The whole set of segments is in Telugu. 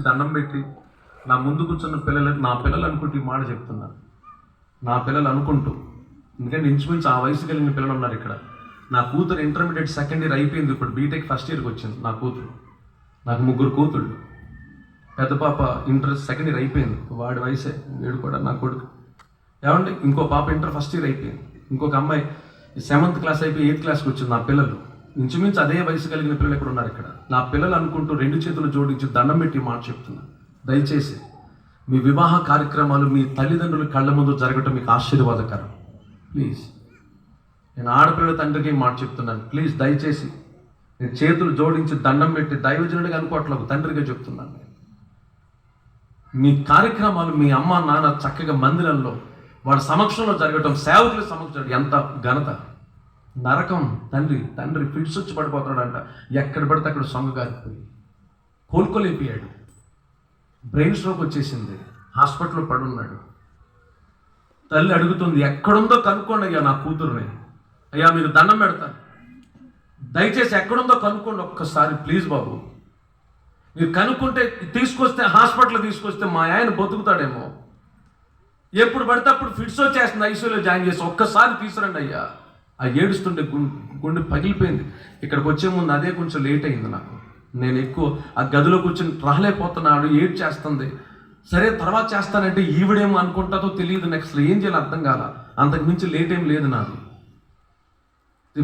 దండం పెట్టి నా ముందు కూర్చున్న పిల్లలకు నా పిల్లలు అనుకుంటూ ఈ మాట చెప్తున్నా. నా పిల్లలు అనుకుంటూ. ఎందుకంటే ఇంచుమించు ఆ వయసు కలిగిన పిల్లలు ఉన్నారు ఇక్కడ. నా కూతురు ఇంటర్మీడియట్ సెకండ్ ఇయర్ అయిపోయింది ఇప్పుడు బీటెక్ ఫస్ట్ ఇయర్కి వచ్చింది నా కూతురు. నాకు ముగ్గురు కూతుళ్ళు. పెద్ద పాప ఇంటర్ సెకండ్ ఇయర్ అయిపోయింది. వాడి వయసే వీడు కూడా నా కొడుకు. ఏమండి? ఇంకో పాప ఇంటర్ ఫస్ట్ ఇయర్ అయిపోయింది. ఇంకొక అమ్మాయి సెవెంత్ క్లాస్ అయిపోయి ఎయిత్ క్లాస్కి వచ్చింది నా పిల్లలు. ఇంచుమించు అదే వయసు కలిగిన పిల్లలు ఇక్కడ ఉన్నారు ఇక్కడ? నా పిల్లలు అనుకుంటూ రెండు చేతులు జోడించి దండం పెట్టి మాట చెప్తున్నా. దయచేసి మీ వివాహ కార్యక్రమాలు మీ తల్లిదండ్రుల కళ్ళ ముందు జరగటం మీకు ఆశీర్వాదకరం. ప్లీజ్. నేను ఆడపిల్లల తండ్రికి మాట చెప్తున్నాను. ప్లీజ్ దయచేసి నేను చేతులు జోడించి దండం పెట్టి దైవజనుడిగా అనుకోవట్లేదు తండ్రిగా చెప్తున్నాను నేను. మీ కార్యక్రమాలు మీ అమ్మ నాన్న చక్కగా మందిరంలో వాడి సమక్షంలో జరగటం సేవకుల సమక్షంలో ఎంత ఘనత? నరకం తండ్రి తండ్రి ఫిట్స్ వచ్చి పడిపోతున్నాడంట. ఎక్కడ పడితే అక్కడ సొంగ గారిపోయి కోలుకోలేపోయాడు బ్రెయిన్ స్ట్రోక్ వచ్చేసింది. హాస్పిటల్లో పడున్నాడు. తల్లి అడుగుతుంది ఎక్కడుందో కనుక్కోండి అయ్యా నా కూతుర్ని. అయ్యా మీరు దండం పెడతాను దయచేసి ఎక్కడుందో కనుక్కోండి ఒక్కసారి ప్లీజ్ బాబు. మీరు కనుక్కుంటే తీసుకొస్తే హాస్పిటల్ తీసుకొస్తే మా ఆయన బతుకుతాడేమో. ఎప్పుడు పడితే అప్పుడు ఫిట్స్ వచ్చేస్తుంది ఐసీయూలో జాయిన్ చేసి ఒక్కసారి తీసురండి అయ్యా. ఆ ఏడుస్తుండే గుండె గుండె పగిలిపోయింది. ఇక్కడికి వచ్చే ముందు అదే కొంచెం లేట్ అయింది నాకు. నేను ఎక్కువ ఆ గదిలో కూర్చొని రాలేకపోతున్నాడు ఏడ్ చేస్తుంది సరే తర్వాత చేస్తానంటే ఈవిడేమో అనుకుంటాదో తెలియదు నెక్స్ట్ ఏం చేయాలి అర్థం కాల. అంతకు మించి లేట్ ఏం లేదు నాది.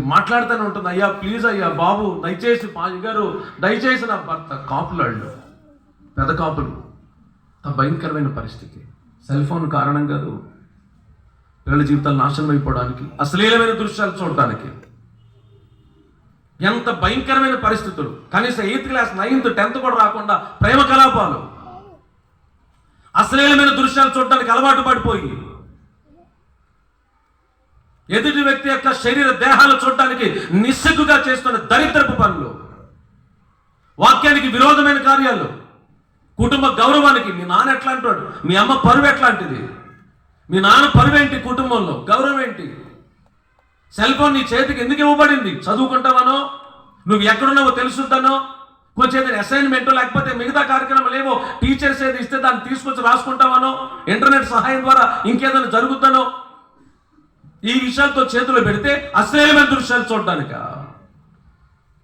మాట్లాడుతూనే ఉంటుంది. అయ్యా ప్లీజ్ అయ్యా బాబు దయచేసి పాజి గారు దయచేసి నా భర్త. కాపులాళ్ళు పెద్ద కాపులు. భయంకరమైన పరిస్థితి. సెల్ ఫోన్ కారణం కాదు. పిల్లల జీవితాలు నాశనం అయిపోవడానికి అశ్లీలమైన దృశ్యాలు చూడటానికి. ఎంత భయంకరమైన పరిస్థితులు. కనీసం ఎయిత్ క్లాస్ నైన్త్ టెన్త్ కూడా రాకుండా ప్రేమ కలాపాలు. అశ్లీలమైన దృశ్యాలు చూడటానికి అలవాటు పడిపోయి ఎదుటి వ్యక్తి యొక్క శరీర దేహాలు చూడటానికి నిస్సిగ్గుగా చేస్తున్న దరిద్రపు పనులు. వాక్యానికి విరోధమైన కార్యాలు. కుటుంబ గౌరవానికి మీ నాన్న ఎట్లా అంటాడు మీ అమ్మ పరువు ఎట్లాంటిది మీ నాన్న పనువేంటి కుటుంబంలో? గౌరవం ఏంటి సెల్ ఫోన్ నీ చేతికి ఎందుకు ఇవ్వబడింది? చదువుకుంటావనో? నువ్వు ఎక్కడున్నావో తెలుసుంటానో? కొంచెం ఏదైనా అసైన్మెంట్ లేకపోతే మిగతా కార్యక్రమాలు ఏవో టీచర్స్ ఏది ఇస్తే దాన్ని తీసుకొచ్చి రాసుకుంటావనో? ఇంటర్నెట్ సహాయం ద్వారా ఇంకేదైనా జరుగుతానో? ఈ విషయాలతో చేతులు పెడితే అశ్లీలమైన దృశ్యాలు చూడడానిక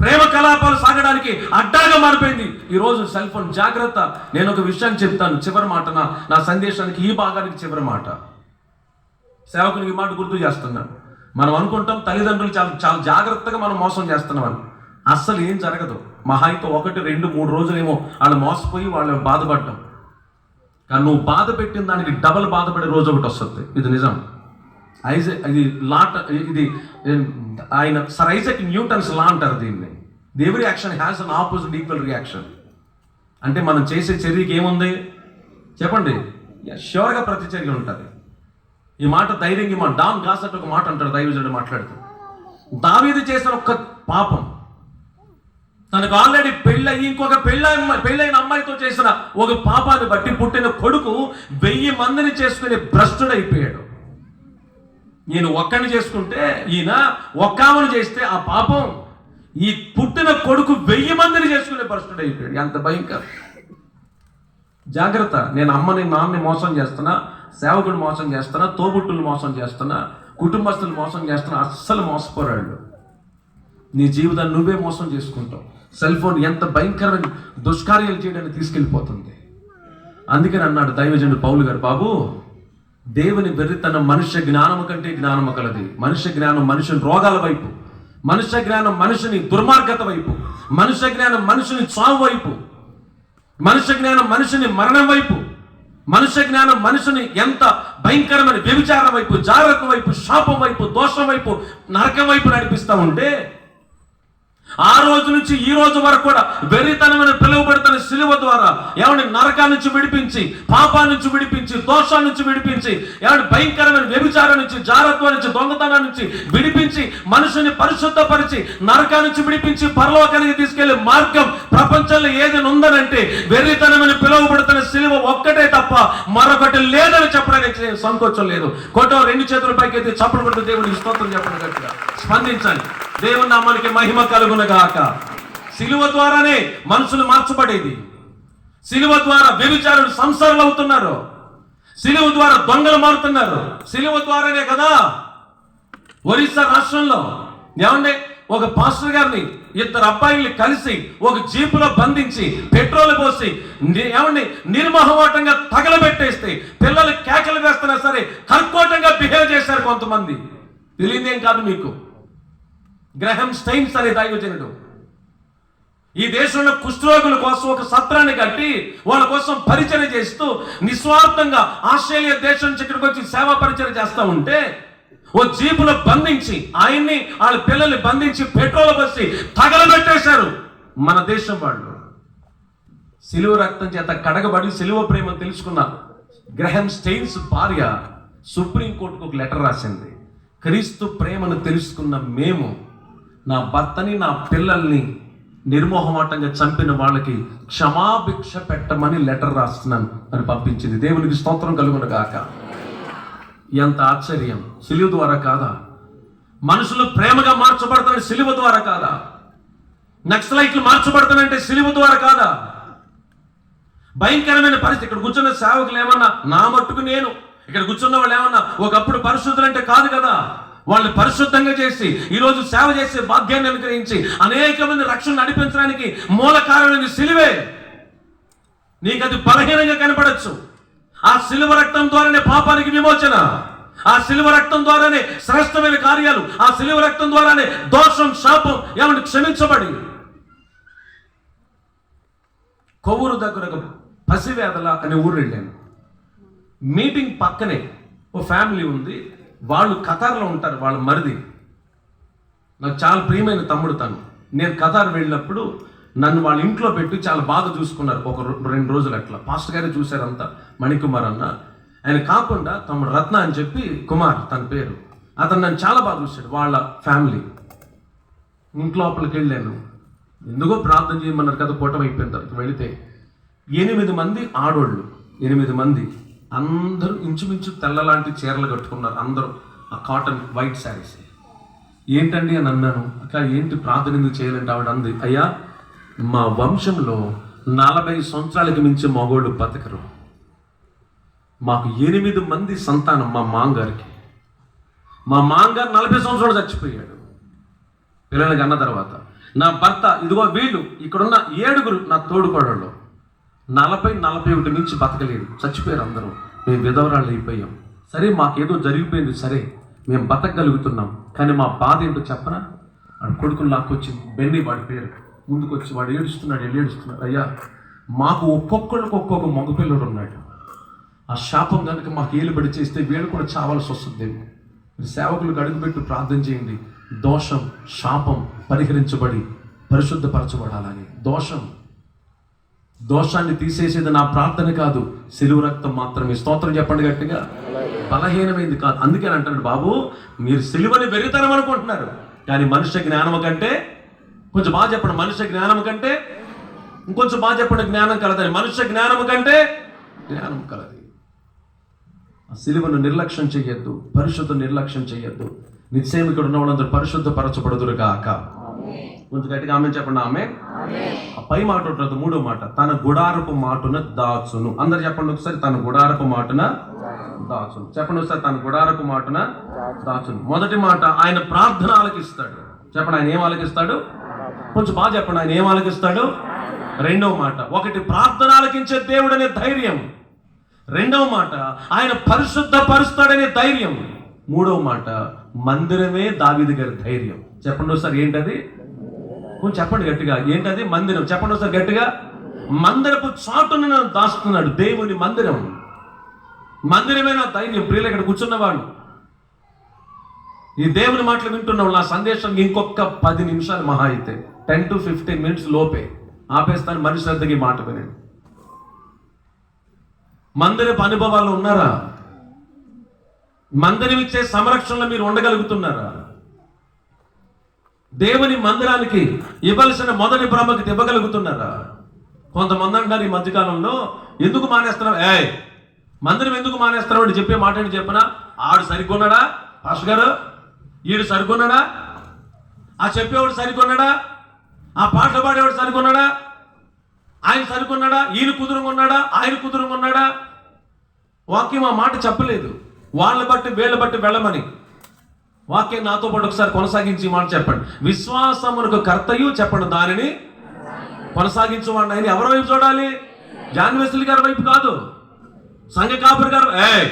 ప్రేమ కలాపాలు సాగడానికి అడ్డాగా మారిపోయింది. ఈరోజు సెల్ ఫోన్ జాగ్రత్త. నేను ఒక విషయాన్ని చెప్తాను. చివరి మాట నా నా సందేశానికి ఈ భాగానికి చివరి మాట. సేవకునికి మాట గుర్తు చేస్తున్నాడు. మనం అనుకుంటాం తల్లిదండ్రులు చాలా చాలా జాగ్రత్తగా మనం మోసం చేస్తున్నాం అస్సలు ఏం జరగదు. మహాయితో ఒకటి రెండు మూడు రోజులేమో వాళ్ళు మోసపోయి వాళ్ళు బాధపడటం కానీ నువ్వు బాధ పెట్టిన దానికి డబల్ బాధపడే రోజు ఒకటి వస్తుంది. ఇది నిజం. ఐజె ఇది లాట్ ఇది ఆయన సర్ ఐజెక్ న్యూటన్స్ లా అంటారు దీన్ని. Every action has an opposite equal reaction అంటే మనం చేసే చర్యకి ఏముంది? చెప్పండి. ష్యూర్గా ప్రతిచర్య ఉంటుంది. ఈ మాట ధైర్యంగా మా డామ్ గాసట్ ఒక మాట అంటాడు దైవజుడు మాట్లాడుతూ దావీది చేసిన ఒక్క పాపం తనకు ఆల్రెడీ పెళ్ళయి ఇంకొక పెళ్ళ పెళ్ళైన అమ్మాయితో చేసిన ఒక పాపాన్ని బట్టి పుట్టిన కొడుకు వెయ్యి మందిని చేసుకునే భ్రష్టుడైపోయాడు. నేను ఒక్కని చేసుకుంటే ఈయన ఒక్కామని చేస్తే ఆ పాపం ఈ పుట్టిన కొడుకు వెయ్యి మందిని చేసుకునే భ్రష్టుడు అయిపోయాడు ఎంత భయంకరం. జాగ్రత్త నేను అమ్మని నాన్నని మోసం చేస్తున్నా. సేవకుడు మోసం చేస్తున్నా తోబుట్టులు మోసం చేస్తున్నా కుటుంబస్తులు మోసం చేస్తున్నా అస్సలు మోసపోరాళ్ళు నీ జీవితాన్ని నువ్వే మోసం చేసుకుంటావు. సెల్ ఫోన్ ఎంత భయంకరమైన దుష్కార్యాలు చేయడానికి తీసుకెళ్ళిపోతుంది. అందుకని అన్నాడు దైవజనుడు పౌలు గారు బాబు దేవుని తన మనుష్య జ్ఞానము కంటే జ్ఞానము కలది. మనుష్య జ్ఞానం మనుషుని రోగాల వైపు మనుష్య జ్ఞానం మనుషుని దుర్మార్గత వైపు మనుష్య జ్ఞానం మనుషుని చావు వైపు మనుష్య జ్ఞానం మనుషుని మరణం వైపు మనుష్య జ్ఞానం మనుషుని ఎంత భయంకరమైన వ్యభిచారం వైపు జాగ్రత్త వైపు శాపం వైపు దోషం వైపు నరకం వైపు నడిపిస్తూ ఉంటే ఆ రోజు నుంచి ఈ రోజు వరకు కూడా వెర్రితనమైన పిలువబడుతున్న సిలువ ద్వారా ఏమని నరకా నుంచి విడిపించి పాపా నుంచి విడిపించి దోషాల నుంచి విడిపించి ఏమని భయంకరమైన వ్యభిచారం నుంచి జారత్వం నుంచి దొంగతనం నుంచి విడిపించి మనుషుని పరిశుద్ధపరిచి నరకా నుంచి విడిపించి పరలోకానికి తీసుకెళ్ళే మార్గం ప్రపంచంలో ఏదైనా ఉందనంటే వెర్రితనమైన పిలువబడుతున్న సిలువ ఒక్కటే తప్ప మరొకటి లేదని చెప్పడానికి సంకోచం లేదు. కొట్టో రెండు చేతుల పైకి అయితే చప్పుడు కొట్టు దేవుడికి స్తోత్రం చెప్పడం గట్టిగా. స్పందించండి దేవుని నామానికి మహిమ కలుగునగాక. సిలువ ద్వారానే మనుషులు మార్చబడేది. సిలువ ద్వారా వ్యభిచారులు సంసారాలు అవుతున్నారు సిలువ ద్వారా దొంగలు మారుతున్నారు. సిలువ ద్వారానే కదా ఒరిస్సా రాష్ట్రంలో. ఏమండి? ఒక పాస్టర్ గారిని ఇద్దరు అబ్బాయిల్ని కలిసి ఒక జీపులో బంధించి పెట్రోల్ పోసి ఏమండి? నిర్మోహమాటంగా తగలబెట్టేస్తే పిల్లలు కేకలు వేస్తున్నా సరే కర్కోటంగా బిహేవ్ చేశారు కొంతమంది. తెలియదేం కాదు మీకు. గ్రహం స్టైన్స్ అనే దైవజనుడు. ఈ దేశంలో కుష్ఠరోగుల కోసం ఒక సత్రాన్ని కట్టి వాళ్ళ కోసం పరిచయం చేస్తూ నిస్వార్థంగా ఆస్ట్రేలియా దేశం నుంచి ఇక్కడికి వచ్చి సేవా పరిచయం చేస్తూ ఉంటే ఓ జీపులో బంధించి ఆయన్ని వాళ్ళ పిల్లల్ని బంధించి పెట్రోల్ బస్సి తగలబెట్టేశారు మన దేశం వాళ్ళు. సిలువ రక్తం చేత కడగబడి సిలువ ప్రేమ తెలుసుకున్నారు గ్రహం స్టెయిన్స్ భార్య సుప్రీంకోర్టుకు ఒక లెటర్ రాసింది. క్రీస్తు ప్రేమను తెలుసుకున్న మేము నా భర్తని నా పిల్లల్ని నిర్మోహమాటంగా చంపిన వాళ్ళకి క్షమాభిక్ష పెట్టమని లెటర్ రాస్తున్నాను. అని పంపించింది. దేవునికి స్తోత్రం కలుగును గాక. ఎంత ఆశ్చర్యం. సిలువ ద్వారా కాదా? మనుషులు ప్రేమగా మార్చబడతాడు సిలువ ద్వారా కాదా? నక్సలైట్లు మార్చబడతానంటే సిలువ ద్వారా కాదా? భయంకరమైన పరిస్థితి. ఇక్కడ కూర్చున్న సేవకులు ఏమన్నా నా మట్టుకు నేను? ఇక్కడ కూర్చున్న వాళ్ళు ఏమన్నా ఒకప్పుడు పరిశుద్ధులు అంటే కాదు కదా? వాళ్ళు పరిశుద్ధంగా చేసి ఈరోజు సేవ చేసే భాగ్యాన్ని అనుగ్రహించి అనేక మంది రక్షణ నడిపించడానికి మూల కారణమైనది సిలువే. నీకు అది బలహీనంగా కనపడచ్చు. ఆ సిలువ రక్తం ద్వారానే పాపానికి విమోచన. ఆ సిలువ రక్తం ద్వారానే శ్రేష్టమైన కార్యాలు. ఆ సిలువ రక్తం ద్వారానే దోషం శాపం ఏమని క్షమించబడి. కొవ్వూరు దగ్గర ఒక పసివేదల అనే ఊరు వెళ్ళాను. మీటింగ్ పక్కనే ఓ ఫ్యామిలీ ఉంది. వాళ్ళు ఖతార్లో ఉంటారు వాళ్ళ మరిది. నాకు చాలా ప్రియమైన తమ్ముడు తను. నేను ఖతార్ వెళ్ళినప్పుడు నన్ను వాళ్ళ ఇంట్లో పెట్టి చాలా బాగా చూసుకున్నారు ఒక రెండు రోజులు అట్లా. పాస్టర్ గారే చూశారంతా మణికుమార్ అన్న. ఆయన కాకుండా తమ్ముడు రత్న అని చెప్పి కుమార్ తన పేరు. అతను నన్ను చాలా బాగా చూశాడు వాళ్ళ ఫ్యామిలీ. ఇంట్లోపలికి వెళ్ళాను. ఎందుకో ప్రార్థన చేయమన్నారు కదా కూటమి అయిపోయిన తర్వాత వెళితే. ఎనిమిది మంది ఆడోళ్ళు ఎనిమిది మంది. అందరూ ఇంచుమించు తెల్లలాంటి చీరలు కట్టుకున్నారు అందరూ. ఆ కాటన్ వైట్ శారీస్ ఏంటండి అని అన్నాను. అక్క ఏంటి ప్రార్థన ఎందుకు చేయాలంటే ఆవిడ అంది అయ్యా మా వంశంలో నలభై సంవత్సరాలకి మించి మగోళ్ళు బతకరు. మాకు ఎనిమిది మంది సంతానం మా మాంగారికి. మా మాంగారు నలభై సంవత్సరాలు చచ్చిపోయాడు. పిల్లలకి అన్న తర్వాత నా భర్త ఇదిగో వీళ్ళు ఇక్కడున్న ఏడుగురు నా తోడుకోడళ్ళు. నలభై నలభై ఒకటి నుంచి బతకలేదు చచ్చిపోయారు అందరూ. మేము విధవరాళ్ళు అయిపోయాం. సరే మాకేదో జరిగిపోయింది సరే. మేము బతకగలుగుతున్నాం. కానీ మా బాధ ఏంటో చెప్పనా? వాడు కొడుకుని లాక్కొచ్చింది బెన్ని వాడి పేరు. ముందుకొచ్చి వాడు ఏడుస్తున్నాడు వెళ్ళి ఏడుస్తున్నాడు. అయ్యా మాకు ఒక్కొక్కళ్ళకి ఒక్కొక్క మగపిల్లడు ఉన్నాడు. ఆ శాపం కనుక మాకు ఏలు పడి చేస్తే వీళ్ళు కూడా చావాల్సి వస్తుంది. మీరు సేవకులకు అడుగుపెట్టి ప్రార్థన చేయండి. దోషం శాపం పరిహరించబడి పరిశుద్ధపరచబడాలని. దోషం దోషాన్ని తీసేసేది నా ప్రార్థన కాదు సిలువ రక్తం మాత్రమే. స్తోత్రం చెప్పండి గట్టిగా. బలహీనమైంది కాదు. అందుకే అంటాడు బాబు మీరు సిలువని వెరితనం అనుకుంటున్నారు. కానీ మనుష్య జ్ఞానము కంటే కొంచెం బాగా చెప్పండి మనుష్య జ్ఞానం కంటే ఇంకొంచెం బాగా చెప్పండి జ్ఞానం కలదని. మనుష్య జ్ఞానం కంటే జ్ఞానం కలది. ఆ సిలువను నిర్లక్ష్యం చెయ్యొద్దు పరిశుద్ధ నిర్లక్ష్యం చెయ్యొద్దు నిశ్చయం ఇక్కడ ఉన్న వాళ్ళందరూ పరిశుద్ధ పరచబడుదురు గాక కొంచెం గట్టిగా ఆమె చెప్పండి ఆమె. ఆ పై మాట ఉంటుంది మూడో మాట. తన గుడారపు మాటున దాచును. అందరు చెప్పండి ఒకసారి తన గుడారపు మాటున దాచును. చెప్పండి ఒకసారి తన గుడారపు మాటున దాచును. మొదటి మాట ఆయన ప్రార్థన ఆలకిస్తాడు చెప్పండి ఆయన ఏం ఆలకిస్తాడు? కొంచెం బాగా చెప్పండి ఆయన ఏం ఆలకిస్తాడు? రెండవ మాట ఒకటి ప్రార్థన ఆలకించే దేవుడు అనే ధైర్యం. రెండవ మాట ఆయన పరిశుద్ధ పరుస్తాడనే ధైర్యం. మూడవ మాట మందిరమే దావిది గారి ధైర్యం. చెప్పండి ఒకసారి ఏంటది? కొంచెం చెప్పండి గట్టిగా. ఏంటది? మందిరం. చెప్పండి ఒకసారి గట్టిగా. మందిరపు చాటును నన్ను దాస్తున్నాడు దేవుని మందిరం. మందిరమే నా ధైర్యం. ప్రియులు ఇక్కడ కూర్చున్నవాడు. ఈ దేవుని మాటలు వింటున్నావు. నా సందేశం ఇంకొక పది నిమిషాలు మహా అయితే. టెన్ టు ఫిఫ్టీన్ మినిట్స్ లోపే. ఆపేస్తాను. మనిషి శ్రద్ధకి మాట వినండి. మందిరపు అనుభవాలు ఉన్నారా? మందిరం ఇచ్చే సంరక్షణలో మీరు ఉండగలుగుతున్నారా? దేవుని మందిరానికి ఇవ్వాల్సిన మొదటి ప్రాముఖ్యత ఇవ్వగలుగుతున్నారా? కొంతమంది అంటారు ఈ మధ్యకాలంలో ఎందుకు మానేస్తున్నావు? ఏ మందిరం ఎందుకు మానేస్తున్నావు అని చెప్పే మాట ఏంటి చెప్పనా? ఆడు సరికొన్నాడా? పాస్ గారు ఈడు సరికొన్నాడా? ఆ చెప్పేవాడు సరికొన్నాడా? ఆ పాటలు పాడేవాడు సరికొన్నాడా? ఆయన సరుకున్నాడా? ఈయన కుదురుకున్నాడా ఆయన కుదురుకున్నాడా వాక్యం ఆ మాట చెప్పలేదు. వాళ్ళని బట్టి వీళ్ళ బట్టి వెళ్ళమని. వాక్యం నాతో పాటు ఒకసారి కొనసాగించి మాట చెప్పండి. విశ్వాసమునకు కర్తయు చెప్పండి దానిని. కొనసాగించువాడిని ఆయన ఎవరి వైపు చూడాలి? జాన్వేసులు గారి వైపు కాదు. సంఘ కాపురి గారు ఏ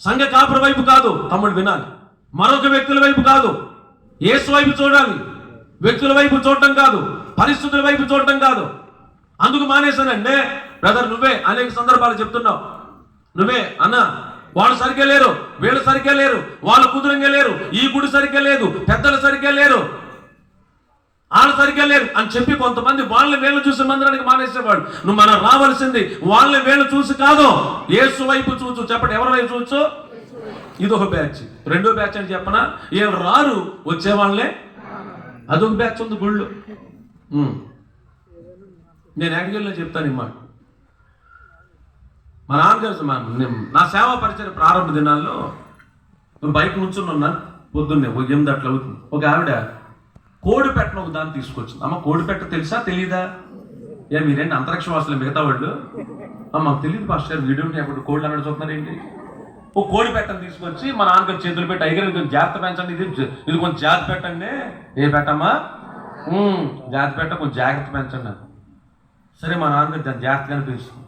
సంఘ కాపురి వైపు కాదు. తమ్ముడు వినాలి. మరొక వ్యక్తుల వైపు కాదు. ఏసు వైపు చూడాలి. వ్యక్తుల వైపు చూడటం కాదు. పరిస్థితుల వైపు చూడటం కాదు. అందుకు మానేశానండి. బ్రదర్ నువ్వే అనేక సందర్భాలు చెప్తున్నావు. నువ్వే అన్న వాళ్ళు సరిగ్గా లేరు వీళ్ళు సరిగ్గా లేరు వాళ్ళు కుదురంగా లేరు ఈ గుడి సరిగ్గా లేదు పెద్దలు సరిగ్గా లేరు వాళ్ళు సరిగ్గా లేరు అని చెప్పి కొంతమంది వాళ్ళని వేళ్ళు చూసి మందిరానికి మానేసేవాడు నువ్వు మనం రావాల్సింది వాళ్ళని వేళ్ళు చూసి కాదు ఏసు వైపు చూచు. చెప్పండి ఎవరి వైపు చూచు? ఇది ఒక బ్యాచ్. రెండో బ్యాచ్ అని చెప్పనా? ఏం రారు వచ్చేవాళ్ళే అదొక బ్యాచ్ ఉంది గుళ్ళు. నేను యాక్చువల్గా చెప్తాను ఈ మా నాన్నగారు మా- నా సేవా పరిచయ ప్రారంభ దినాల్లో బైక్ నుంచుని ఉన్నాను పొద్దున్నే ఒక ఎనిమిది అట్లా అవుతుంది. ఒక ఆవిడ కోడి పెట్టను ఒక దాన్ని తీసుకొచ్చింది. అమ్మ కోడి పెట్ట తెలుసా? తెలీదా? ఏ మీరేంటి అంతరిక్ష వాసులు మిగతా వాళ్ళు? "అమ్మ, మాకు తెలియదు పాస్టర్ వీడియో అప్పుడు కోళ్ళు అన్నాడు చూస్తున్నారు ఏంటి? ఓ కోడి పెట్టని తీసుకొచ్చి మా నాన్నగారు చేతులు పెట్టి ఐగర్ కొంచెం జాగ్రత్త పెంచండి ఇది ఇది కొంచెం జాగ్రత్త పెట్టండి. ఏ పెట్టమ్మా? "ఉమ్, జాగ్రత్త పెట్ట కొంచెం జాగ్రత్త పెంచండి. సరే మా నాన్నగారు జాగ్రత్తగా జాగ్రత్తగానే పెంచుతుంది.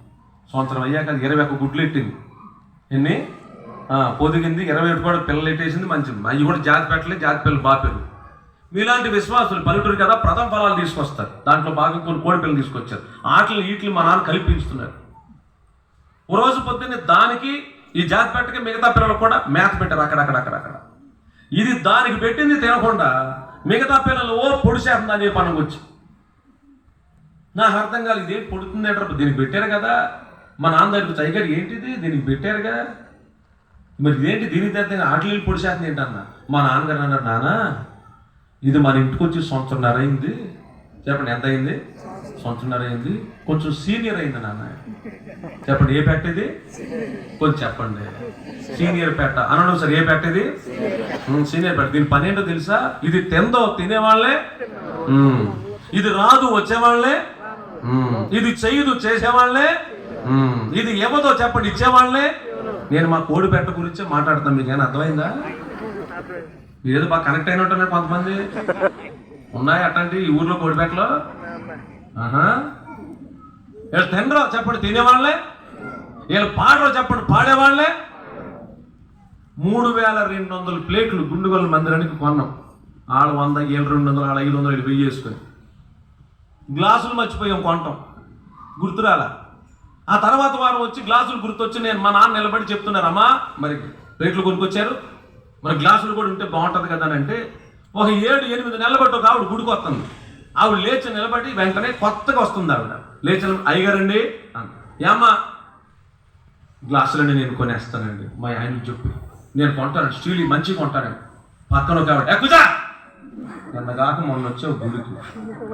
సంవత్సరం అయ్యాక అది ఇరవై ఒక గుడ్లు ఎట్టింది? ఎన్ని? పొదిగింది ఇరవై ఒకటి కూడా పిల్లలు ఎట్టేసింది మంచిది. అవి కూడా జాతి పెట్టలే జాతి పిల్లలు బాపేరు మీలాంటి విశ్వాసులు పల్లెటూరు కదా ప్రథమ ఫలాలు తీసుకొస్తారు. దాంట్లో బాగా కొన్ని కోడి పిల్లలు తీసుకొచ్చారు. ఆటలు ఈటలు మా నాన్న కల్పించుతున్నారు. ఓ రోజు పొద్దున్నే దానికి ఈ జాతి పెట్టకి మిగతా పిల్లలు కూడా మేత పెట్టారు అక్కడక్కడ అక్కడక్కడ ఇది దానికి పెట్టింది తినకుండా మిగతా పిల్లలు ఓ పొడిచేస్తుంది అనే పనుకొచ్చి నాకు అర్థం కాదు ఇదేం పొడుతుంది అంటారు దీనికి పెట్టారు కదా. మా నాన్న దగ్గరికి చైగారు ఏంటిది? దీనికి పెట్టారు కదా. మరి ఇదేంటి? దీనికి దగ్గర ఆటలు పొడిచేస్తుంది ఏంటన్న? మా నాన్నగారు అన్నారు నాన్న ఇది మన ఇంటికి వచ్చి సంవత్సరంన్నర అయింది. చెప్పండి ఎంత అయింది? సంవత్సరంన్నర అయింది. కొంచెం సీనియర్ అయింది నాన్న. చెప్పండి ఏ పెట్ట ఇది? కొంచెం చెప్పండి. సీనియర్ పెట్ట అనడం సార్ ఏ పెట్ట ఇది? సీనియర్ పెట్ట దీని పని ఏంటో తెలుసా? ఇది తిందో తినేవాళ్ళే? ఇది రాదు వచ్చేవాళ్ళే? ఇది చెయ్యదు చేసేవాళ్ళే? ఇది ఏమదో చెప్పండి ఇచ్చేవాళ్ళే? నేను మా కోడి పెట్ట గురించే మాట్లాడుతాను మీకు ఏమైనా అర్థమైందా? ఏదో బాగా కనెక్ట్ అయినట్టున్నారు కొంతమంది? ఉన్నాయి అట్లాంటి ఈ ఊర్లో కోడి పెట్టలో? ఆహా. వీళ్ళు తినరో చెప్పండి తినేవాళ్ళే? వీళ్ళు పాడరో చెప్పండి పాడేవాళ్ళే? మూడు వేల రెండు వందల ప్లేట్లు గుండుగోల మందిరానికి కొన్నాం. ఆడ వంద ఏళ్ళు రెండు వందలు ఆడ ఐదు వందలు వీళ్ళు వెయ్యి వేసుకొని. గ్లాసులు మర్చిపోయాం కొనటం గుర్తురాల? ఆ తర్వాత వారం వచ్చి గ్లాసులు గుర్తొచ్చి నేను మా నాన్న నిలబడి చెప్తున్నారు అమ్మా మరి రేట్లు కొనుక్కొచ్చారు? మరి గ్లాసులు కూడా ఉంటే బాగుంటుంది కదా అని అంటే ఒక ఏడు ఎనిమిది నెలల బట్టి ఒక ఆవిడ గుడికి వస్తుంది. ఆవిడ లేచి నిలబడి వెంటనే కొత్తగా వస్తుంది ఆవిడ. లేచిన అయ్యగారండి ఏమ్మా గ్లాసులన్నీ నేను కొనేస్తానండి. మా ఆయన చెప్పి. నేను కొంటాను స్టీల్ మంచిగా కొంటాను. పక్కన ఒక ఆవిడ ఎక్కుజా నిన్న కాక మొన్న వచ్చే గుడికి.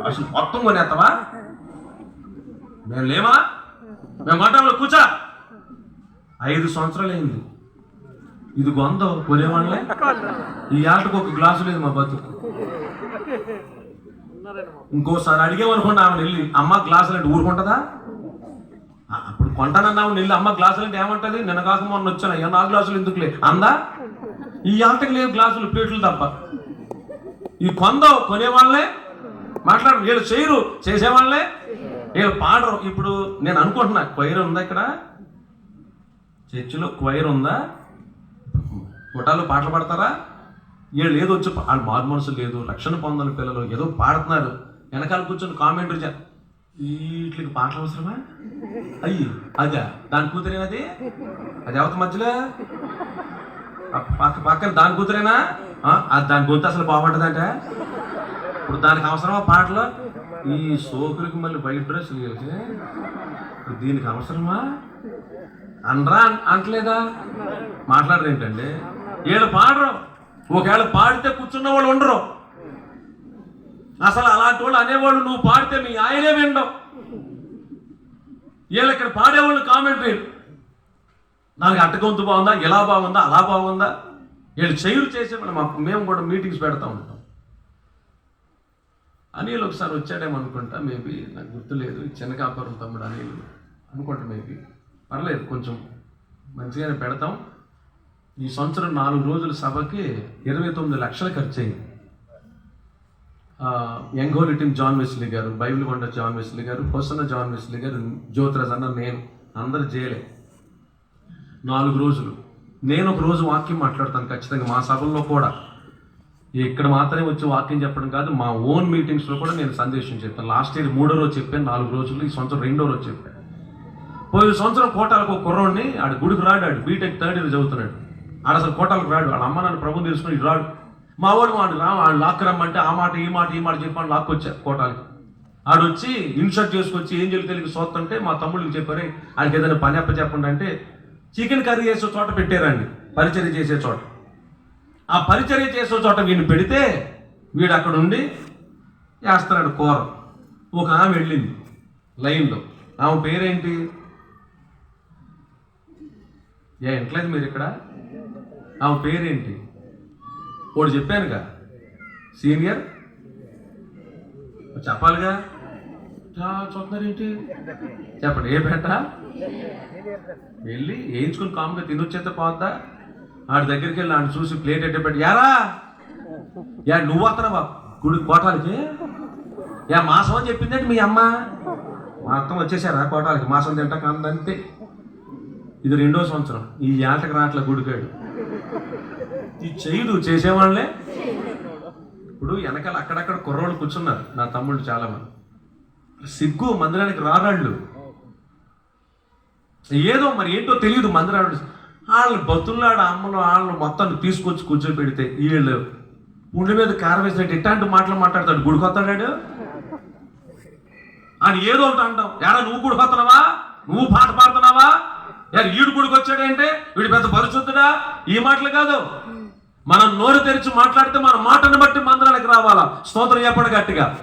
అసలు మొత్తం కొనేస్తావా? మేము లేమా? మేము కొంటాంలో కూర్చో. ఐదు సంవత్సరాలు అయింది ఇది గొంత కొనేవాళ్ళే ఈ ఆటకు ఒక గ్లాసు లేదు మా బతుకు. ఇంకోసారి అడిగేమనుకోండి ఆమె వెళ్ళి అమ్మ గ్లాసులు అంటే ఊరుకుంటుందా? అప్పుడు కొంటానన్నా వెళ్ళి అమ్మ గ్లాసులు అంటే ఏమంటది? నిన్న కాక మొన్న వచ్చాను అయ్యో నా గ్లాసులు ఎందుకులే? అందా? ఈ ఆటకు లేవు గ్లాసులు ప్లేట్లు తప్ప. ఈ కొందో కొనేవాళ్ళే? మాట్లాడు వీళ్ళు చేయరు చేసేవాళ్ళే? వీళ్ళు పాడరు. ఇప్పుడు నేను అనుకుంటున్నా క్వైర్ ఉందా ఇక్కడ? చర్చిలో క్వైర్ ఉందా? ముఠాలు పాటలు పాడతారా? వీళ్ళు ఏదో వచ్చి వాళ్ళు మారు మనసు లేదు. రక్షణ పొందల పిల్లలు ఏదో పాడుతున్నారు. వెనకాల కూర్చొని కామెంట్ వీటికి పాటలు అవసరమా? అయ్యి అదే. దాని కూతురేనది అది? అవత మధ్యలో? పక్క పక్కన దాని కూతురేనా? అది దాని గొంతు అసలు బాగుంటుందంట ఇప్పుడు దానికి అవసరమా పాటలు? ఈ సోకులకి మళ్ళీ వైట్ డ్రెస్ ఇప్పుడు దీనికి అవసరమా? అనరా అంటలేదా మాట్లాడరు ఏంటండి వీళ్ళు పాడరు. ఒకవేళ పాడితే కూర్చున్న వాళ్ళు ఉండరు. అసలు అలాంటి వాళ్ళు అనేవాళ్ళు నువ్వు పాడితే మీ ఆయనే వినడం. వీళ్ళు ఇక్కడ పాడేవాళ్ళు కామెంటరీ. నాకు అట్ట బాగుందా? ఇలా బాగుందా? అలా బాగుందా? వీళ్ళు చైరు చేసే మేము కూడా మీటింగ్స్ పెడతా ఉంటాం. అనిల్ ఒకసారి వచ్చాడేమో అనుకుంటా మేబీ నాకు గుర్తులేదు. చిన్న తమ్ముడు అనిల్ అనుకుంటా మేబీ. పర్లేదు కొంచెం మంచిగానే పెడతాం. ఈ సంవత్సరం నాలుగు రోజుల సభకి ఇరవై తొమ్మిది లక్షలు ఖర్చు అయింది ఆ, జాన్ వెస్లీ గారు బైబిల్ కొండ జాన్ వెస్లీ గారు హొసన్న జాన్ వెస్లీ గారు జ్యోతిరాజ్ అన్న నేను అందరు చేయలే నాలుగు రోజులు. నేను ఒక రోజు వాక్యం మాట్లాడతాను ఖచ్చితంగా మా సభల్లో కూడా. ఇక్కడ మాత్రమే వచ్చి వాక్యం చెప్పడం కాదు మా ఓన్ మీటింగ్స్లో కూడా నేను సందేశం చెప్పాను. లాస్ట్ ఇయర్ మూడో రోజు చెప్పాను నాలుగు రోజులు ఈ సంవత్సరం రెండో రోజు చెప్పాను. పోయిన సంవత్సరం కోటాలకు ఒక కుర్రోడిని ఆడు గుడికి రాడు ఆడు బీటెక్ థర్డ్ ఇయర్ చదువుతున్నాడు. ఆడు అసలు కోటాలకు రాడు వాళ్ళ అమ్మ నాన్న ప్రభుని తెలుసుకుని ఇటు రాడు. మా వాడు వాడు రా వాడు లాక్ రమ్మంటే ఆ మాట ఈ మాట ఈ మాట చెప్పాను లాక్కొచ్చా కోటాలకి. ఆడు వచ్చి ఇన్షర్ట్ చేసుకొచ్చి ఏం తెలియక సోతుంటే మా తమ్ముళ్ళకి చెప్పారు ఆడికి ఏదైనా పని అప్ప చెప్పండి అంటే చికెన్ కర్రీ చేసే చోట పెట్టారండి పరిచయం చేసే చోట. ఆ పరిచర్య చేసే చోట వీడిని పెడితే వీడు అక్కడ ఉండి వేస్తున్నాడు కూర ఒక ఆమె వెళ్ళింది లైన్లో. ఆమె పేరేంటి? ఏ ఎంట్లేదు మీరు ఇక్కడ? ఆమె పేరేంటి? వాడు చెప్పానుగా. సీనియర్? చెప్పాలిగా? చా చూస్తున్నారేంటి? చెప్పండి ఏ బేట? వెళ్ళి వేయించుకుని కామ్గా తినొచ్చేస్తే పోద్దా? ఆడి దగ్గరికి వెళ్ళి ఆడు చూసి ప్లేట్ ఎట్టబెట్టి యారా? యా నువ్వు వస్తున్నావా గుడి కోటాలకి? యా మాసం అని చెప్పిందంటే మీ అమ్మ? మా అత్తం వచ్చేసారా కోటాలకి? మాసం తింటా కాదంతే ఇది రెండో సంవత్సరం. ఈ ఏటకు రాట్ల గుడికాడు. ఇది చేయదు చేసేవాళ్ళే. ఇప్పుడు వెనకాల అక్కడక్కడ కుర్రోళ్ళు కూర్చున్నారు నా తమ్ముళ్ళు చాలా మంది సిగ్గు మందిరానికి రారాళ్ళు. ఏదో మరి ఏంటో తెలియదు మందిరాడు వాళ్ళు బతుల్లాడు అమ్మలు వాళ్ళు మొత్తాన్ని తీసుకొచ్చి కూర్చోబెడితే వీళ్ళు ఉండి మీద కారవేసినట్టు ఇట్లాంటి మాటలు మాట్లాడతాడు. గుడికొస్తాడాడు అని ఏదో ఒకటి అంటాం. ఎరా నువ్వు గుడికొస్తున్నావా నువ్వు పాట పాడుతున్నావా? యారు ఈడు గుడికొచ్చాడంటే వీడి వీడు పెద్ద పరిశుద్ధుడా? ఈ మాటలు కాదు. మనం నోరు తెరిచి మాట్లాడితే మన మాటను బట్టి మందిరానికి రావాలా? స్తోత్రం చెప్పండి గట్టిగా.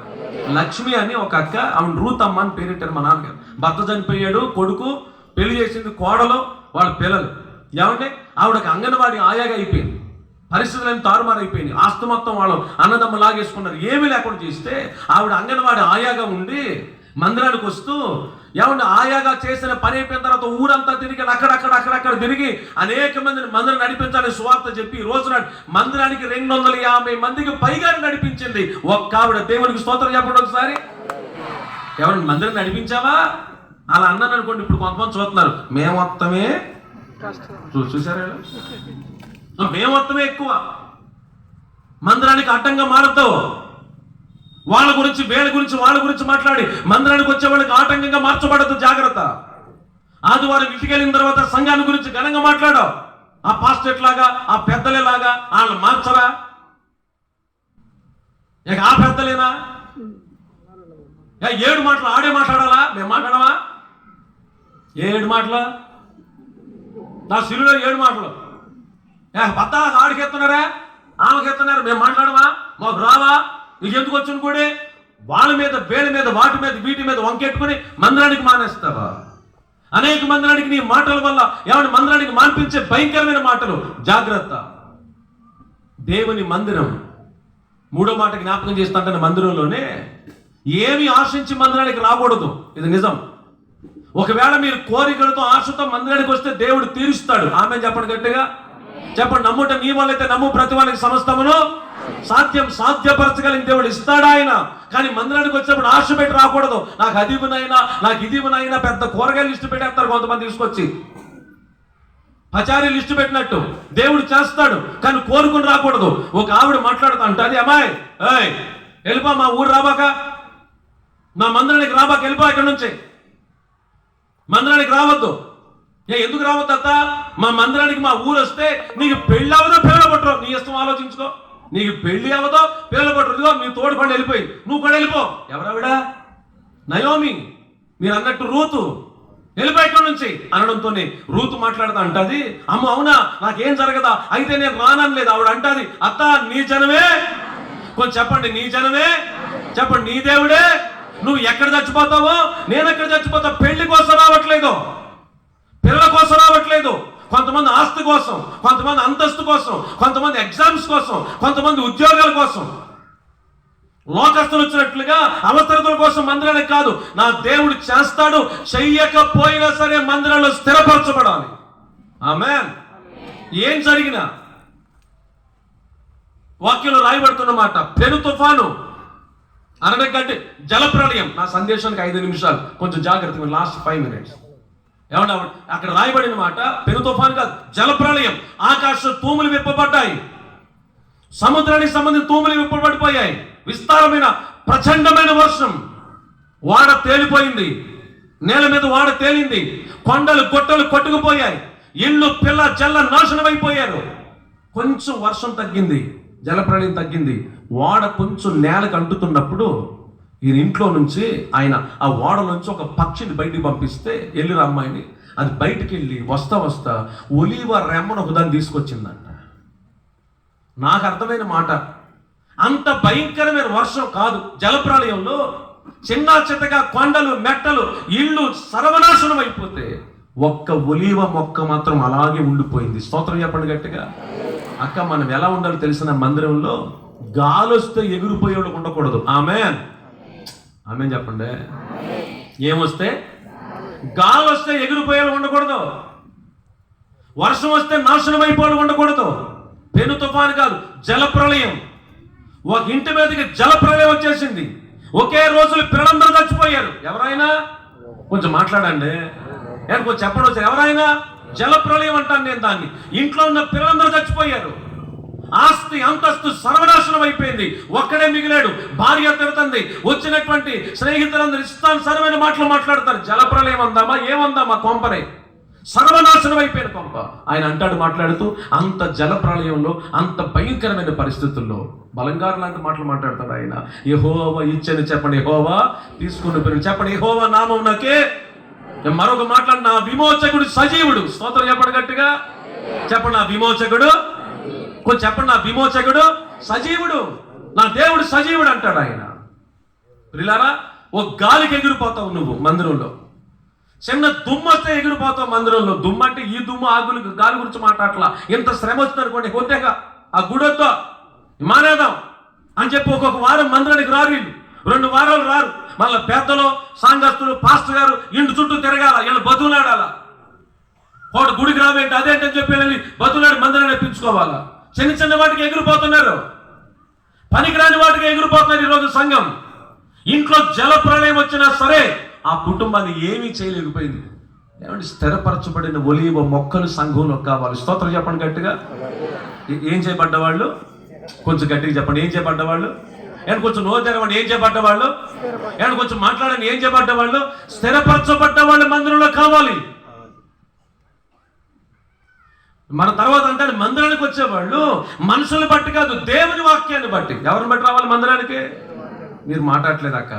లక్ష్మి అని ఒక అక్క ఆమె రూత్ అమ్మ అని పేరెట్టారు మా నాన్నగారు. భర్త చనిపోయాడు కొడుకు పెళ్ళి చేసింది కోడలు వాళ్ళ పిల్లలు. ఏమంటే? ఆవిడకి అంగన్వాడి ఆయాగా అయిపోయింది. పరిస్థితులు తారుమారు ఆస్తు ఆస్తి మొత్తం వాళ్ళు అన్నదమ్మ లాగేసుకున్నారు. ఏమీ లేకుండా చేస్తే ఆవిడ అంగన్వాడి ఆయాగా ఉండి మందిరానికి వస్తూ ఏమంటే ఆయాగా చేసిన పని అయిపోయిన తర్వాత ఊరంతా తిరిగి అక్కడక్కడ అక్కడక్కడ తిరిగి అనేక మందిని మందిరం నడిపించాలని సువార్త చెప్పి ఈ రోజున మందిరానికి రెండు వందల యాభై మందికి పైగా నడిపించింది. ఒక్క ఆవిడ. దేవునికి స్తోత్రం చెప్పండి ఒకసారి. ఎవరిని మందిరం నడిపించావా? అలా అన్నాను అనుకోండి ఇప్పుడు కొంతమంది చూస్తున్నారు మేము మొత్తమే చూసారా వీళ్ళు? మేము మొత్తమే ఎక్కువ. మందిరానికి అడ్డంగా మారతావు వాళ్ళ గురించి వీళ్ళ గురించి వాళ్ళ గురించి మాట్లాడి మందిరానికి వచ్చే వాళ్ళకి ఆటంకంగా మార్చబడద్దు జాగ్రత్త. ఆదివారం ఇంటికి వెళ్ళిన తర్వాత సంఘాన్ని గురించి ఘనంగా మాట్లాడావు ఆ పాస్టెట్ లాగా ఆ పెద్దలేలాగా వాళ్ళని మార్చరా? ఇక ఆ పెద్దలేనా? ఏ ఏడు మాటలు ఆడే మాట్లాడాలా? మేము మాట్లాడమా? ఏడు మాటలు? నా సిరులో ఏడు మాటలు. ఏ బత్త ఆడికి ఎత్తున్నారా ఆమెకి ఎత్తున్నారు మేము మాట్లాడమా? మాకు రావా? నీకు ఎందుకు వచ్చిన కూడా? వాళ్ళ మీద వేల మీద వాటి మీద వీటి మీద వంకెట్టుకుని మందిరానికి మానేస్తావా? అనేక మందిరానికి నీ మాటల వల్ల ఏమైనా మందిరానికి మాన్పించే భయంకరమైన మాటలు. జాగ్రత్త. దేవుని మందిరం మూడో మాట జ్ఞాపకం చేస్తాంటే మందిరంలోనే ఏమి ఆశించి మందిరానికి రాకూడదు. ఇది నిజం. ఒకవేళ మీరు కోరికలతో ఆశతో మందిరానికి వస్తే దేవుడు తీరుస్తాడు. ఆమె చెప్పండి గట్టిగా. చెప్పండి నమ్ముట నీ వాళ్ళైతే నమ్ము ప్రతి వాళ్ళకి సమస్తమును సాధ్యం సాధ్యపరచగలిగిన దేవుడు ఇస్తాడా ఆయన? కానీ మందిరానికి వచ్చినప్పుడు ఆశ పెట్టి రాకూడదు. నాకు అది నాకు ఇది పెద్ద కూరగాయలు లిస్టు పెట్టేస్తారు కొంతమంది తీసుకొచ్చి. పచారీ లిస్టు పెట్టినట్టు దేవుడు చేస్తాడు కానీ కోరుకుని రాకూడదు. ఒక ఆవిడ మాట్లాడుతా అంటది అమ్మాయి ఏయ్ వెళ్ళిపో మా ఊరు రాబాక. మా మందిరానికి రాబాక వెళ్ళిపో ఇక్కడ నుంచి. మందిరానికి రావద్దు. ఏ ఎందుకు రావద్దు అత్త? మా మందిరానికి మా ఊరు వస్తే నీకు పెళ్ళి అవ్వదో పిల్లలు పట్టరు. నీ ఇష్టం ఆలోచించుకో. నీకు పెళ్ళి అవ్వదో పిల్లలు పట్టరు. ఇదిగో మీ తోడు కూడా వెళ్ళిపోయి నువ్వు కూడా వెళ్ళిపో. ఎవరావిడా నయోమి. మీరు అన్నట్టు రూతు. వెళ్ళిపోయి ఇక్కడ నుంచి. అనడంతోనే రూతు మాట్లాడతా అంటది. అమ్మ అవునా? నాకేం జరగదా? అయితే నేను రానని లేదు. ఆవిడ అంటది అత్త నీ జనమే. కొంచెం చెప్పండి నీ జనమే? చెప్పండి నీ దేవుడే? నువ్వు ఎక్కడ చచ్చిపోతావో నేను ఎక్కడ చచ్చిపోతా పెళ్ళి కోసం రావట్లేదు. పిల్లల కోసం రావట్లేదు. కొంతమంది ఆస్తి కోసం కొంతమంది అంతస్తు కోసం కొంతమంది ఎగ్జామ్స్ కోసం కొంతమంది ఉద్యోగాల కోసం. లోకస్తులు వచ్చినట్లుగా అవసరతల కోసం మందిరానికి కాదు నా దేవుడు చేస్తాడు చెయ్యకపోయినా సరే మందిరంలో స్థిరపరచబడాలి. ఆమె ఏం జరిగినా వాక్యంలో రాయబడుతున్నమాట పెను తుఫాను అనకంటే జలప్రళయం నా సందేశానికి ఐదు నిమిషాలు. కొంచెం జాగ్రత్తగా లాస్ట్ ఫైవ్ మినిట్స్ ఏమన్నా అక్కడ రాయబడిన మాట పెను తుఫాన్ కాదు జలప్రళయం ఆకాశ తూములు విప్పబడ్డాయి. సముద్రానికి సంబంధించిన తూములు విప్పబడిపోయాయి. విస్తారమైన ప్రచండమైన వర్షం. వాడ తేలిపోయింది. నేల మీద వాడ తేలింది. కొండలు గొట్టలు కొట్టుకుపోయాయి. ఇల్లు పిల్ల జల్ల నాశనం అయిపోయారు కొంచెం వర్షం తగ్గింది. జలప్రళయం తగ్గింది. వాడ కొంచెం నేలకు అంటుతున్నప్పుడు ఈయన ఇంట్లో నుంచి ఆయన ఆ ఓడ నుంచి ఒక పక్షిని బయటికి పంపిస్తే వెళ్ళిన అమ్మాయిని అది బయటికి వెళ్ళి వస్తా వస్తా ఒలీవ రెమ్మను ఒకదాన్ని తీసుకొచ్చిందంట. నాకు అర్థమైన మాట. అంత భయంకరమైన వర్షం కాదు. జలప్రళయంలో చిన్న చిన్నగా కొండలు మెట్టలు ఇళ్ళు సర్వనాశనం అయిపోతే ఒక్క ఒలీవ మొక్క మాత్రం అలాగే ఉండిపోయింది. స్తోత్రం చెప్పండి గట్టిగా. అక్క మనం ఎలా ఉండాలో తెలిసిన మందిరంలో గాలి వస్తే ఎగిరిపోయేవాడు ఉండకూడదు. ఆమె ఆమె చెప్పండి. ఏమొస్తే? గాలి వస్తే ఎగిరిపోయేలా ఉండకూడదు. వర్షం వస్తే నాశనం అయిపోవడం ఉండకూడదు. పెను తుఫాను కాదు జలప్రలయం. ఒక ఇంటి మీదకి జలప్రలయం వచ్చేసింది. ఒకే రోజులు పిల్లలందరూ చచ్చిపోయారు. ఎవరైనా? కొంచెం మాట్లాడండి. ఏ, చెప్పడం వచ్చారు ఎవరైనా జలప్రళయం అంటాను నేను దాన్ని. ఇంట్లో ఉన్న పిల్లలందరూ చచ్చిపోయారు. ఆస్తి అంతస్తు సర్వనాశనం అయిపోయింది. ఒక్కడే మిగిలాడు. భార్య తిడుతుంది. వచ్చినటువంటి స్నేహితులందరూ ఇష్టానుసరమైన మాటలు మాట్లాడతారు. జలప్రలయం అందామా? ఏమందామా? కొంపనే. సర్వనాశనం అయిపోయిన కొంప. ఆయన అంటాడు మాట్లాడుతూ అంత జల ప్రళయంలో అంత భయంకరమైన పరిస్థితుల్లో బలంగారు లాంటి మాటలు మాట్లాడతాడు ఆయన. యహోవా ఇచ్చని చెప్పండి హోవా తీసుకుని పేరు చెప్పండి హోవా నామం నాకే మరొక మాట్లాడు నా విమోచకుడు సజీవుడు. స్తోత్రం చెప్పండి గట్టిగా. చెప్పండి నా విమోచకుడు. కొంచెం చెప్పండి నా విమోచకుడు సజీవుడు. నా దేవుడు సజీవుడు అంటాడు ఆయన. పిల్లారా ఓ గాలికి ఎగిరిపోతావు నువ్వు మందిరంలో. చిన్న దుమ్మస్తే ఎగిరిపోతావు మందిరంలో. దుమ్మ అంటే ఈ దుమ్ము ఆగులు గాలి గురించి మాట్లాడలా ఇంత శ్రమ వస్తుంది అనుకోండి వద్దేగా. ఆ గుడొద్దో మానేద్దాం. అని చెప్పి ఒక్కొక్క వారం మందిరానికి రారు వీళ్ళు. రెండు వారాలు రారు. మళ్ళీ పెద్దలు సాంగస్తులు పాస్టర్ గారు ఇంటి చుట్టూ తిరగాల వీళ్ళు బతులాడాల కోట గుడికి రావేంటి అదేంటని చెప్పి వెళ్ళి బతులాడి మందిరాన్ని ఎప్పించుకోవాలా చిన్న చిన్న వాటికి ఎగిరిపోతున్నారు. పనికిరాని వాటికి ఎగిరిపోతున్నారు ఈరోజు సంఘం. ఇంట్లో జల ప్రళయం వచ్చినా సరే ఆ కుటుంబాన్ని ఏమీ చేయలేకపోయింది. ఏమంటే స్థిరపరచబడిన ఒలీవ మొక్కలు సంఘంలో కావాలి. స్తోత్రం చెప్పండి గట్టిగా. ఏం చేయబడ్డ వాళ్ళు కొంచెం గట్టిగా చెప్పండి. ఏం చేయబడ్డ వాళ్ళు ఏమన్నా కొంచెం నోరు తెరవండి. ఏం చేయబడ్డ వాళ్ళు ఏమన్నా కొంచెం మాట్లాడండి. ఏం చేయబడ్డ వాళ్ళు స్థిరపరచబడ్డ వాళ్ళు మందిరంలో కావాలి. మన తర్వాత అంటే మందిరానికి వచ్చేవాళ్ళు మనుషుల్ని బట్టి కాదు దేవుని వాక్యాన్ని బట్టి. ఎవరిని బట్టి రావాలి మందిరానికి? మీరు మాట్లాడలేదు అక్క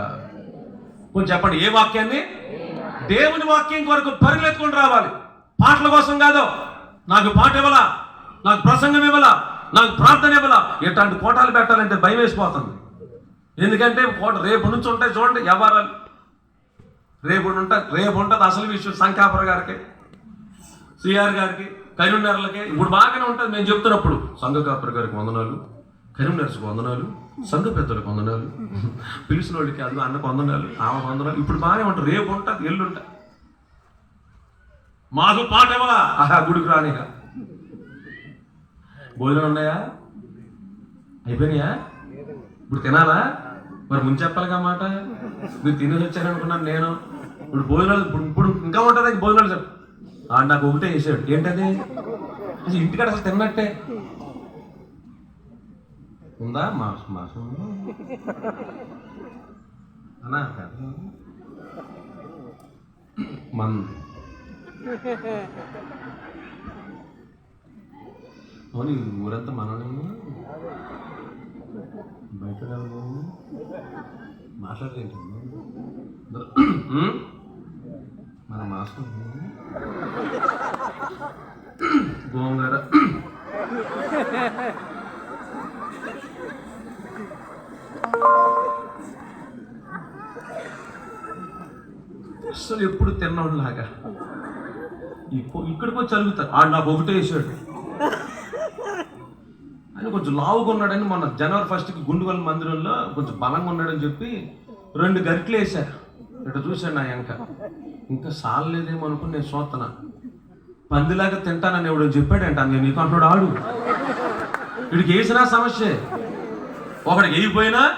కొంచెం చెప్పండి ఏ వాక్యాన్ని? దేవుని వాక్యం కొరకు పరిగెత్తుకొని రావాలి. పాటల కోసం కాదు. నాకు పాట ఇవ్వలా? నాకు ప్రసంగం ఇవ్వలా? నాకు ప్రార్థన ఇవ్వలా? ఇట్లాంటి కోటాలు పెట్టాలంటే భయం వేసిపోతుంది. ఎందుకంటే కోట రేపు నుంచి ఉంటాయి చూడండి వ్యాపారాలు. రేపు ఉంటుంది రేపు ఉంటుంది అసలు విషయం శంకాపుర గారికి సిఆర్ గారికి కరీంనగర్లకి ఇప్పుడు బాగానే ఉంటుంది నేను చెప్తున్నప్పుడు. సంఘకాపుర గారికి వందనాలు కరీంనగర్స్కి వందనాలు సంఘ పెద్దలకు వందనాలు పిలిచిన వాళ్ళకి అది అన్నకు వందనాలు ఆమె వందనాలు. ఇప్పుడు బాగానే ఉంటుంది. రేపు ఉంటుంది ఎల్లుంటా మాకు పాట ఆహా గుడికి రానిక భోజనం ఉన్నాయా? అయిపోయినాయా? ఇప్పుడు తినాలా? మరి ముందు చెప్పాలిగా మాట? మీరు తినేసి వచ్చారనుకున్నాను నేను. ఇప్పుడు భోజనాలు ఇప్పుడు ఇప్పుడు ఇంకా ఉంటుంది భోజనాలు చెప్పు. ఆ, నాకు ఒకటే వేసాడు ఏంటది? అసలు ఇంటికాడ అసలు తిన్నట్టే. ఉందా? మాంసం మాసం అన్నా మన అవును ఈ ఊరంతా మనోనేమో బయట మాట్లాడేంటి మన మాసం గోంగూర. అసలు ఎప్పుడు తిన్నోళ్ళలాగా. ఇక్కడికి వచ్చి అడుగుతారు ఆడు నాకు ఒకటే వేసాడు ఆయన కొంచెం లావుగా ఉన్నాడని మొన్న జనవరి ఫస్ట్కి గుండుగల మందిరంలో కొంచెం బలంగా ఉన్నాడని చెప్పి రెండు గరిట్లు వేశారు. ఇటు చూశాను నా వెనక? ఇంకా సాలలేదేమో అనుకుని నేను చూస్తున్నా. పందిలాగా తింటానని ఎవడో చెప్పాడంట. నేను నీకు అంటున్నాడు ఆడు. వీడికి వేసినా సమస్యే. ఒకడికి వేయిపోయినా